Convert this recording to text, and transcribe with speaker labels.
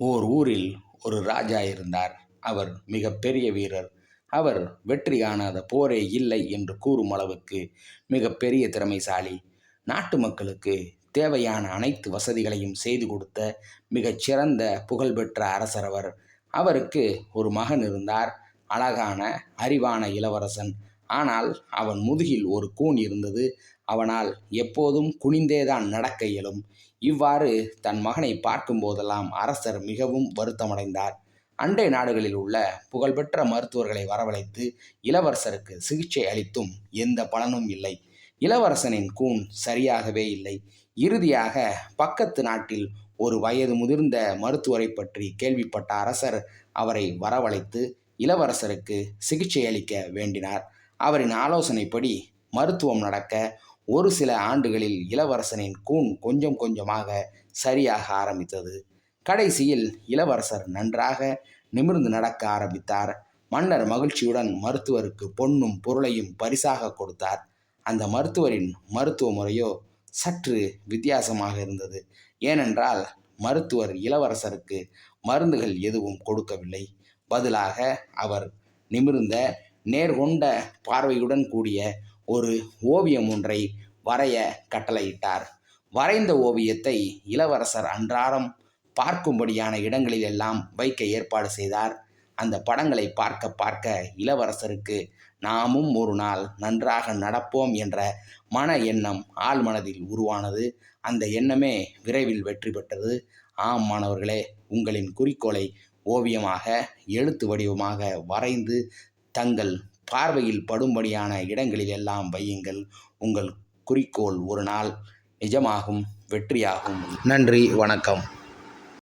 Speaker 1: ஓர் ஊரில் ஒரு ராஜா இருந்தார். அவர் மிக பெரிய வீரர். அவர் வெற்றி காணாத போரே இல்லை என்று கூறும் அளவுக்கு மிக பெரிய திறமைசாலி. நாட்டு மக்களுக்கு தேவையான அனைத்து வசதிகளையும் செய்து கொடுத்த மிகச் சிறந்த புகழ்பெற்ற அரசர் அவர். அவருக்கு ஒரு மகன் இருந்தார். அழகான அறிவான இளவரசன். ஆனால் அவன் முதுகில் ஒரு கூன் இருந்தது. அவனால் எப்போதும் குனிந்தேதான் நடக்க இயலும். இவ்வாறு தன் மகனை பார்க்கும்போதெல்லாம் அரசர் மிகவும் வருத்தமடைந்தார். அண்டை நாடுகளில் உள்ள புகழ்பெற்ற மருத்துவர்களை வரவழைத்து இளவரசருக்கு சிகிச்சை அளித்தும் எந்த பலனும் இல்லை. இளவரசனின் கூன் சரியாகவே இல்லை. இறுதியாக பக்கத்து நாட்டில் ஒரு வயது முதிர்ந்த மருத்துவரை பற்றி கேள்விப்பட்ட அரசர் அவரை வரவழைத்து இளவரசருக்கு சிகிச்சை அளிக்க வேண்டினார். அவரின் ஆலோசனைப்படி மருத்துவம் நடக்க ஒரு சில ஆண்டுகளில் இளவரசனின் கூன் கொஞ்சம் கொஞ்சமாக சரியாக ஆரம்பித்தது. கடைசியில் இளவரசர் நன்றாக நிமிர்ந்து நடக்க ஆரம்பித்தார். மன்னர் மகிழ்ச்சியுடன் மருத்துவருக்கு பொன்னும் பொருளையும் பரிசாக கொடுத்தார். அந்த மருத்துவரின் மருத்துவ முறையோ சற்று வித்தியாசமாக இருந்தது. ஏனென்றால் மருத்துவர் இளவரசருக்கு மருந்துகள் எதுவும் கொடுக்கவில்லை. பதிலாக அவர் நிமிர்ந்த நேர்கொண்ட பார்வையுடன் கூடிய ஒரு ஓவியம் ஒன்றை வரைய கட்டளையிட்டார். வரைந்த ஓவியத்தை இளவரசர் அன்றாடம் பார்க்கும்படியான இடங்களில் எல்லாம் வைக்க ஏற்பாடு செய்தார். அந்த படங்களை பார்க்க பார்க்க இளவரசருக்கு நாமும் ஒரு நாள் நன்றாக நடப்போம் என்ற மன எண்ணம் ஆள் மனதில் உருவானது. அந்த எண்ணமே விரைவில் வெற்றி பெற்றது. ஆம் மாணவர்களே உங்களின் குறிக்கோளை ஓவியமாக எழுத்து வடிவமாக வரைந்து தங்கள் பார்வையில் படும்படியான இடங்களில் எல்லாம் வையுங்கள். உங்கள் குறிக்கோள் ஒரு நாள் நிஜமாகும் வெற்றியாகும். நன்றி வணக்கம்.